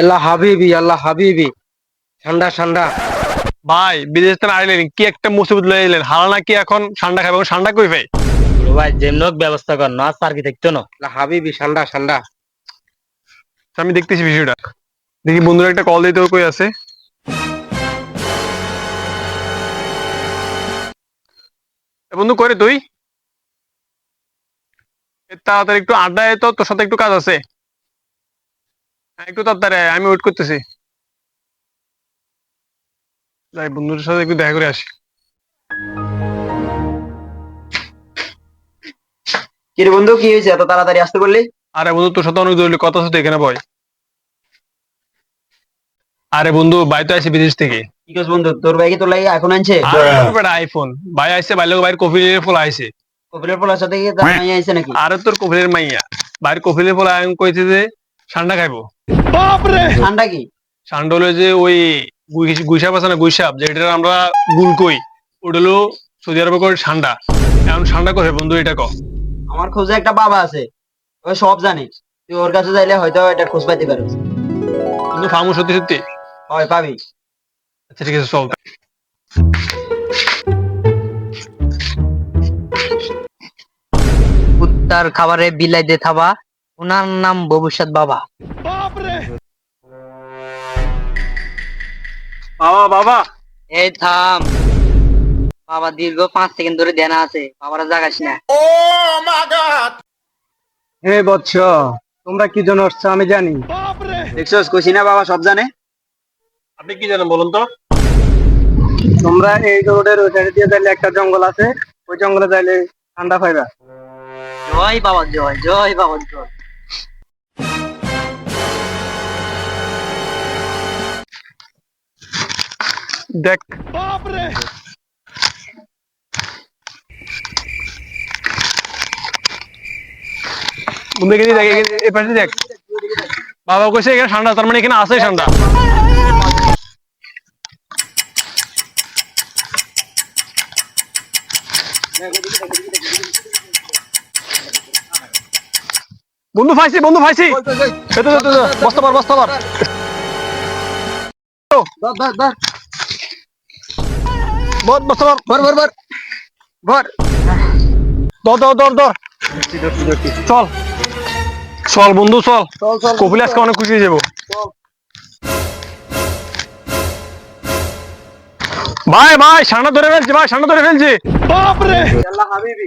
আল্লাহ হাবিবি আল্লাহ হাবিবি। ঠান্ডা ঠান্ডা। ভাই বিদেশ থেকে আইলেন কি একটা মুসিবত লয়ে এলেন হারা নাকি এখন ঠান্ডা খাবে? ঠান্ডা কই ভাই? ভাই যেমন হোক ব্যবস্থা কর না স্যার কি দেখতো না হাবিবি ঠান্ডা ঠান্ডা। আমি দেখতেছি বিষয়টা দেখি বন্ধুরা একটা কল দিতে কই আছে। বন্ধু করে তুই? তাড়াতাড়ি একটু আড্ডায় তো তোর সাথে একটু কাজ আছে। একটু তাড়াতাড়ি আয়, আমি ওয়েট করতেছি। যাই বন্ধুদের সাথে একটু দেখা করে আসি। কি রে বন্ধু কি হয়েছে? এত তাড়াতাড়ি আসতে বললি? আরে বন্ধু তোর সাথে অনেক জরুরি কথা আছে এখানে বয় আরে বন্ধু ভাই তো আসে বিদেশ থেকে। কি করছ বন্ধু? তোর ভাই কি তোর লাগে এখন আনছে? আরে আইফোন ভাই আইসে ভাই লোক ভাইয়ের কফিলের ফল আইসে কপিলের পোলার সাথে কি তার মাইয়া আইছে নাকি? আরে তোর কফিলের মাইয়া। ভাইয়ের কফিলের ফল আমি কইছে যে ঠান্ডা খাইবো। বাপরে! ঠান্ডা কি? ঠান্ডা হলো যে ওই গুই- গুইসাপ আছে না গুইসাপ যেটা আমরা গুল কই ওটা হলো সৌদি আরবে করে ঠান্ডা এখন ঠান্ডা করে বন্ধু এটা ক আমার খোঁজে একটা বাবা আছে ও সব জানে। তুই ওর কাছে যাইলে হয়তো এটা খোঁজ পাইতে পারিস। কিন্তু ফার্মু সত্যি সত্যি। হয় পাবি। আচ্ছা ঠিক আছে চল। কুত্তার খাবারে বিলাই দে থাবা। ওনার নাম ভবিষ্যৎ বাবা। বাবা বাবা! এই থাম। বাবা দীর্ঘ পাঁচ সেকেন্ড ধরে দেনা আছে। বাবারা জাগাস না। ও হে বৎস তোমরা কি জন্য আসছো আমি জানি। দেখছস কইছি না বাবা সব জানে? আপনি কি জানেন বলুন তো? তোমরা এই রোডের ওই সাইডে দিয়ে যাইলে একটা জঙ্গল আছে। ওই জঙ্গলে যাইলে ঠান্ডা পাইবা। জয় বাবা জয় জয় বাবা জয়। দেখ। বন্ধু এখানে দেখ এখানে- এই পাশে দেখ। বাবা কইছে এখানে ঠান্ডা তার মানে এখানে আছে ঠান্ডা। বন্ধু ফাইছি বন্ধু ফাইছি। বস্তা পার বস্তা পার। বস বস্তা বর বর বর বর দর দর দর দর চল। চল বন্ধু চল। কপিল আজকে অনেক খুশি হয়ে যাব। ভাই ভাই সানা ধরে ফেলছি ভাই সানা ধরে ফেলছি। বাপরে আল্লাহ হাবিবি।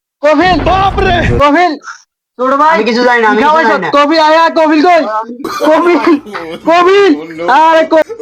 কপিল বাপরে কপিল ছোট ভাই আমি কিছু জানি না আমি কি কিছু খাওয়াইছো? জানি না কপিল আয়া কপিল কই কপিল কপিল আরে কপিল